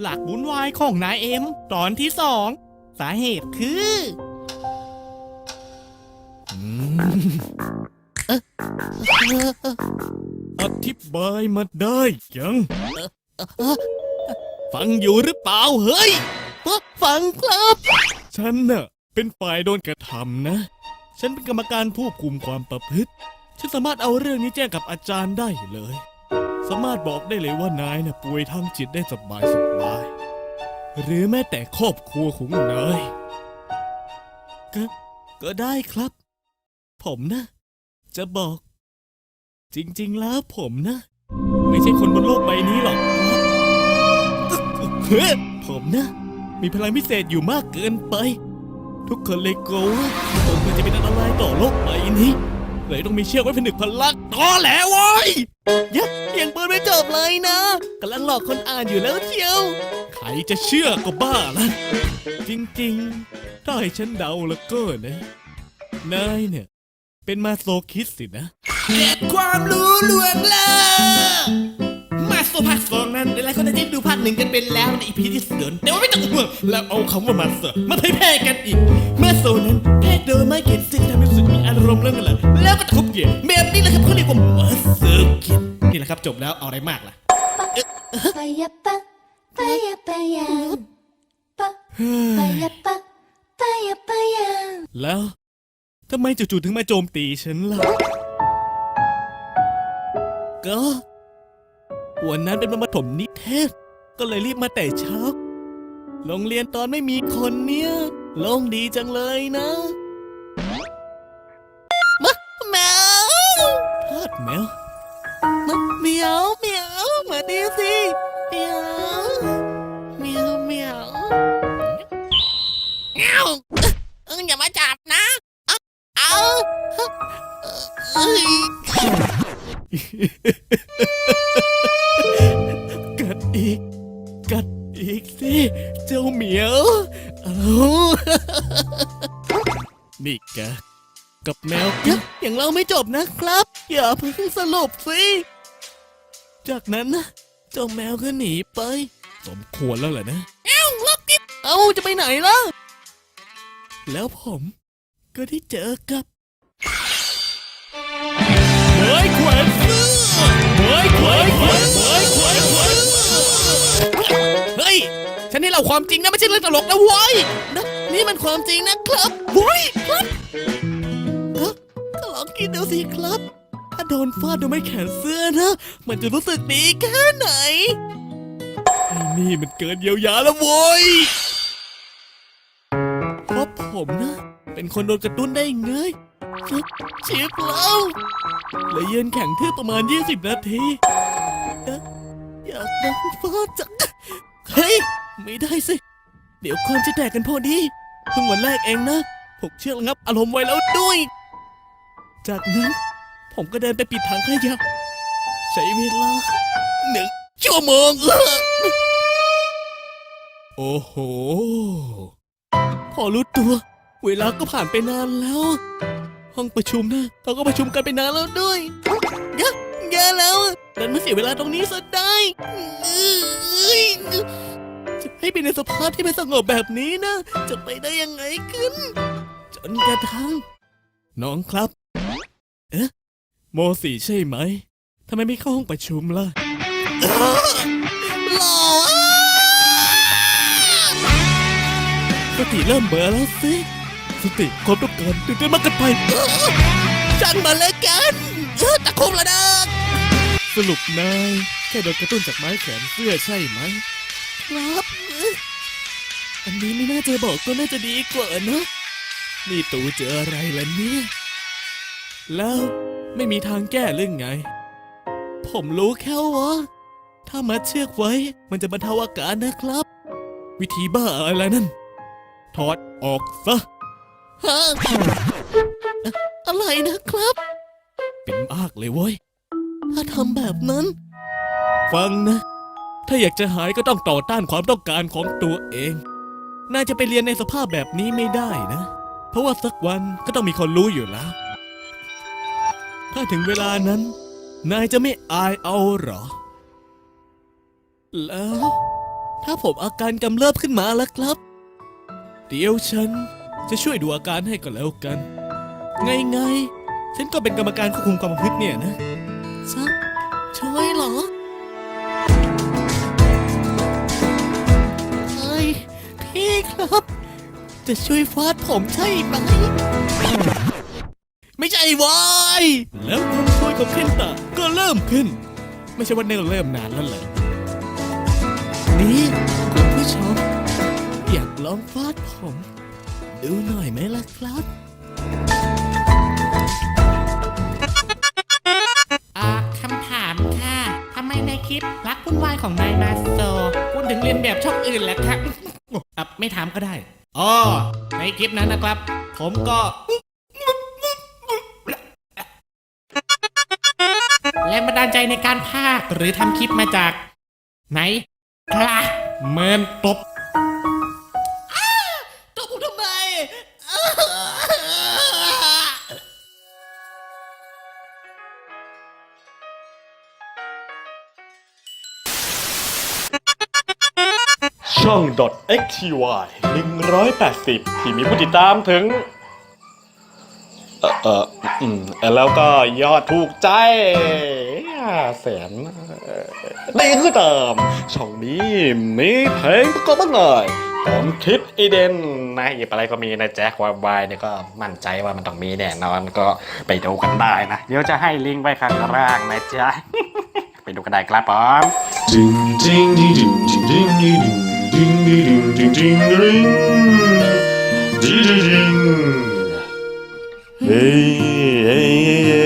หลักบุญวายของนายเอ็ม ตอนที่สอง สาเหตุคืออืมเอ๊ะอธิบายมาได้ยัง ฟังอยู่หรือเปล่าเฮ้ย ฟังครับ ฉันน่ะ เป็นฝ่ายโดนกระทำนะ ฉันเป็นกรรมการผู้คุมความประพฤติ ฉันสามารถเอาเรื่องนี้แจ้งกับอาจารย์ได้เลย สามารถบอกได้เลยว่านายน่ะป่วยทางจิตได้สบายสบาย หรือแม้แต่ครอบครัวของนายก็ก็ได้ครับ ผมนะ จะบอก จริง ๆ แล้วผมนะ ไม่ใช่คนบนโลกใบนี้หรอกเฮ้ผมนะ มีพลังพิเศษอยู่มากเกินไป ทุกคนเลยกลัวว่าผมจะเป็นอันตรายต่อโลกใบนี้ เลยต้องมีเชือกไว้ผนึกพลังต่อแล้วเว้ยยังยังเปิดไม่จบเลยนะกำลังหลอกคนอ่านอยู่แล้วเชียว ใครจะเชื่อก็บ้าละจริงๆ ถ้าให้ฉันเดาแล้วก็นะนายเนี่ย เป็นมาโซคิสสินะเก็บความรู้ลวงล่ามาโซภาคสองนั้นหลายๆคนอาจจะดูภาคหนึ่งกันเป็นแล้วในอีพีที่เดินแต่ว่าไม่ต้องห่วงแล้วเอาคำว่ามาโซมาเผยแพร่กันอีกมาโซนั้นแพร่โดยไม่เคิลซึ่งทำให้รู้สึกมีอารมณ์เรื่องอะไรแล้วก็ตะ เหยียดแบบนี้แหละครับเขาเรียกว่ามาโซคิดนี่แหละครับจบแล้วเอาอะไรมากล่ะ Pa ya pa, pa ya pa ya, pa pa ya pa, pa ya pa ya. แล้วทำไมจู่ๆถึงมาโจมตีฉันล่ะก็วันนั้นเป็นวันปฐมนิเทศ ก็เลยรีบมาแต่เช้าโรงเรียนตอนไม่มีคนเนี่ยโล่งดีจังเลยนะมะ ทอดแมวเหมียวเหมียวมาดีสิเหมียวเหมียวเหมียวเอ้าเอออย่ามาจับนะ เอาเอาเอ้ยกัดอีก กัดอีกสิ เจ้าเหมียวเอานี่แกกับแมวยักษ์อย่างเราไม่จบนะครับ อย่าเพิ่งสลบสิ จากนั้นนะเจ้าแมวก็หนีไป สมควรแล้วแหละนะ เอ้าลบกิบเอาจะไปไหนล่ะ แล้วผมก็ได้เจอกับเฮ้ยแขวนเสื้อเฮ้ยแขวนเสื้อเฮ้ยแขวนเสื้อเฮ้ย ฉันนี่เราความจริงนะไม่ใช่เรื่องตลกนะเว้ยนะนี่มันความจริงนะครับเว้ยครับฮะก็ลองคิดดูสิครับถ้า โดนฟาดโดยไม่แขนเสื้อนะ มันจะรู้สึกดีแค่ไหน ไอ้นี่มันเกินเยียวยาแล้วโว้ยเพราะผมนะ เป็นคนโดนกระตุ้นได้ไงฟุกชิปแล้วเลยยืนแข่งทื่อประมาณ 20 นาที อยากโดนฟาดจังเฮ้ย ไม่ได้สิ เดี๋ยวความจะแตกกันพอดี เพิ่งวันแรกเองนะผมเชือกงับอารมณ์ไว้แล้วด้วย จากนั้น ผมก็เดินไปปิดถังขยะใช้เวลาหนึ่งชั่วโมง โอ้โห พอรู้ตัว เวลาก็ผ่านไปนานแล้ว ห้องประชุมนะเขาก็ประชุมกันไปนานแล้วด้วยยะแย่แล้วดันมาเสียเวลาตรงนี้ซะได้จะให้ไปในสภาพที่ไม่สงบแบบนี้นะ จะไปได้ยังไงขึ้น จนกระทั่งน้องครับ เอ๊ะ โมสี่ใช่ไหม ทำไมไม่เข้าห้องประชุมล่ะ หล่อสติเริ่มเบลอแล้วสิ สติความต้องการตื่นเต้นมากเกินไป ช่างมันเลยกันเออตะคุบละนะสรุปนายแค่โดนกระตุ้นจากไม้แขวนเสื้อใช่ไหม ครับ อันนี้ไม่น่าจะบอกก็น่าจะดีกว่านะ นี่ตูเจออะไรล่ะเนี่ย แล้ว ไม่มีทางแก้เรื่องไง ผมรู้แค่ว่า ถ้ามัดเชือกไว้มันจะบรรเทาอาการนะครับ วิธีบ้าอะไรนั่น ถอดออกซะฮะอะไรนะครับ เป็นมากเลยเว้ย ถ้าทำแบบนั้น ฟังนะ ถ้าอยากจะหายก็ต้องต่อต้านความต้องการของตัวเองนายจะไปเรียนในสภาพแบบนี้ไม่ได้นะ เพราะว่าสักวันก็ต้องมีคนรู้อยู่แล้ว ถ้าถึงเวลานั้น นายจะไม่อายเอาเหรอ แล้ว ถ้าผมอาการกำเริบขึ้นมาแล้วครับ เดี๋ยวฉันจะช่วยดูอาการให้ก็แล้วกัน ไงไงๆฉันก็เป็นกรรมการควบคุมความประพฤติเนี่ยนะซักช่วยเหรอเฮ้ยพี่ครับ จะช่วยฟาดผมใช่ไหม ไม่ใช่วาย แล้วความช่วยของเคนตะก็เริ่มขึ้น ไม่ใช่ว่าเนิ่เริ่มนานแล้วแหละนี่คุณผู้ชม อยากลองฟาดผม ดูหน่อยไหมล่ะครับอ่าคำถามค่ะทำไมในคลิปรักวุ่นวายของนายมาสโตคุณถึงเรียนแบบช่องอื่นแหละครับอะไม่ถามก็ได้อ๋อในคลิปนั้นนะครับ ผมก็ แรงบันดาลใจในการพากย์หรือทำคลิปมาจาก ไหนคลาเมินตบตบทำไมช่อง .xty 180 ที่มีผู้ติดตามถึง เออเอออืมแล้วก็ยอดถูกใจห้าแสนเอ่อนี่คือเติมช่องนี้มีเพลงประกอบมาหน่อยผมคิดอีเดนนะหยิบอะไรก็มีนะแจ็ควายวายเนี่ยก็มั่นใจว่ามันต้องมีแน่นอนก็ไปดูกันได้นะ เดี๋ยวจะให้ลิงก์ไว้ข้างล่างนะจ๊ะ ไปดูกันได้ครับผม Ding ding ding ding ding ding ding ding ding ding ding ding ding Hey hey hey hey hey hey hey hey hey